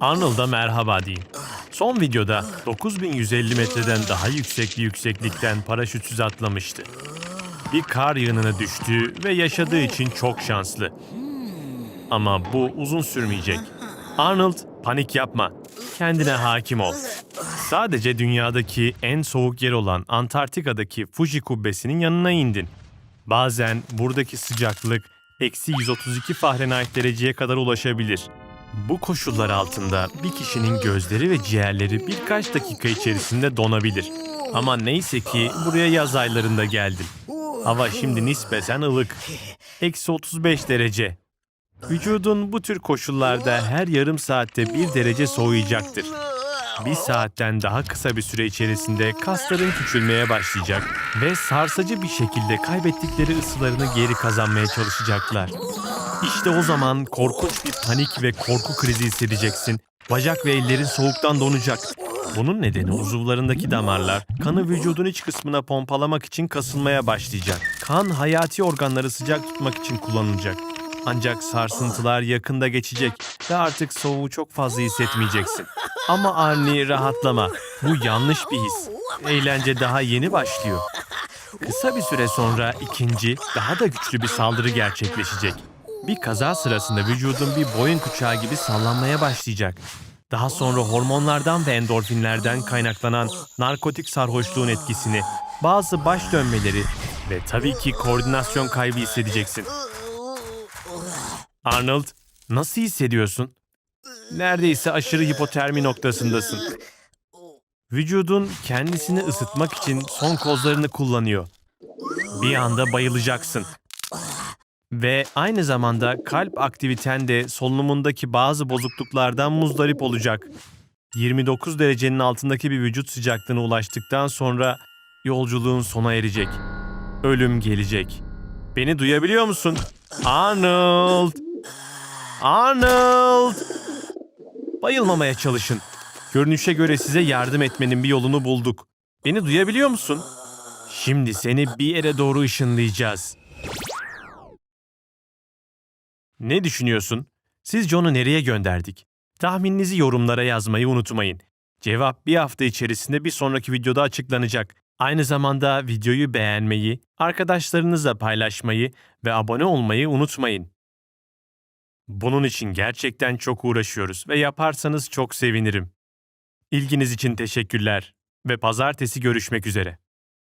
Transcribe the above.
Arnold'a merhaba deyin. Son videoda 9150 metreden daha yüksek bir yükseklikten paraşütsüz atlamıştı. Bir kar yığınına düştü ve yaşadığı için çok şanslı. Ama bu uzun sürmeyecek. Arnold, panik yapma. Kendine hakim ol. Sadece dünyadaki en soğuk yer olan Antarktika'daki Fuji kubbesinin yanına indin. Bazen buradaki sıcaklık eksi 132 Fahrenheit dereceye kadar ulaşabilir. Bu koşullar altında bir kişinin gözleri ve ciğerleri birkaç dakika içerisinde donabilir. Ama neyse ki buraya yaz aylarında geldin. Hava şimdi nispeten ılık. Eksi 35 derece. Vücudun bu tür koşullarda her yarım saatte bir derece soğuyacaktır. Bir saatten daha kısa bir süre içerisinde kasların küçülmeye başlayacak ve sarsıcı bir şekilde kaybettikleri ısılarını geri kazanmaya çalışacaklar. İşte o zaman korkunç bir panik ve korku krizi hissedeceksin. Bacak ve ellerin soğuktan donacak. Bunun nedeni uzuvlarındaki damarlar kanı vücudun iç kısmına pompalamak için kasılmaya başlayacak. Kan hayati organları sıcak tutmak için kullanılacak. Ancak sarsıntılar yakında geçecek ve artık soğuğu çok fazla hissetmeyeceksin. Ama Arni rahatlama. Bu yanlış bir his. Eğlence daha yeni başlıyor. Kısa bir süre sonra ikinci, daha da güçlü bir saldırı gerçekleşecek. Bir kaza sırasında vücudun bir boyun kuşağı gibi sallanmaya başlayacak. Daha sonra hormonlardan ve endorfinlerden kaynaklanan narkotik sarhoşluğun etkisini, bazı baş dönmeleri ve tabii ki koordinasyon kaybı hissedeceksin. Arnold, nasıl hissediyorsun? Neredeyse aşırı hipotermi noktasındasın. Vücudun kendisini ısıtmak için son kozlarını kullanıyor. Bir anda bayılacaksın. Ve aynı zamanda kalp aktiviten de solunumundaki bazı bozukluklardan muzdarip olacak. 29 derecenin altındaki bir vücut sıcaklığına ulaştıktan sonra yolculuğun sona erecek. Ölüm gelecek. Beni duyabiliyor musun? Arnold! Arnold! Bayılmamaya çalışın. Görünüşe göre size yardım etmenin bir yolunu bulduk. Beni duyabiliyor musun? Şimdi seni bir yere doğru ışınlayacağız. Ne düşünüyorsun? Sizce onu nereye gönderdik? Tahmininizi yorumlara yazmayı unutmayın. Cevap bir hafta içerisinde bir sonraki videoda açıklanacak. Aynı zamanda videoyu beğenmeyi, arkadaşlarınızla paylaşmayı ve abone olmayı unutmayın. Bunun için gerçekten çok uğraşıyoruz ve yaparsanız çok sevinirim. İlginiz için teşekkürler ve pazartesi görüşmek üzere.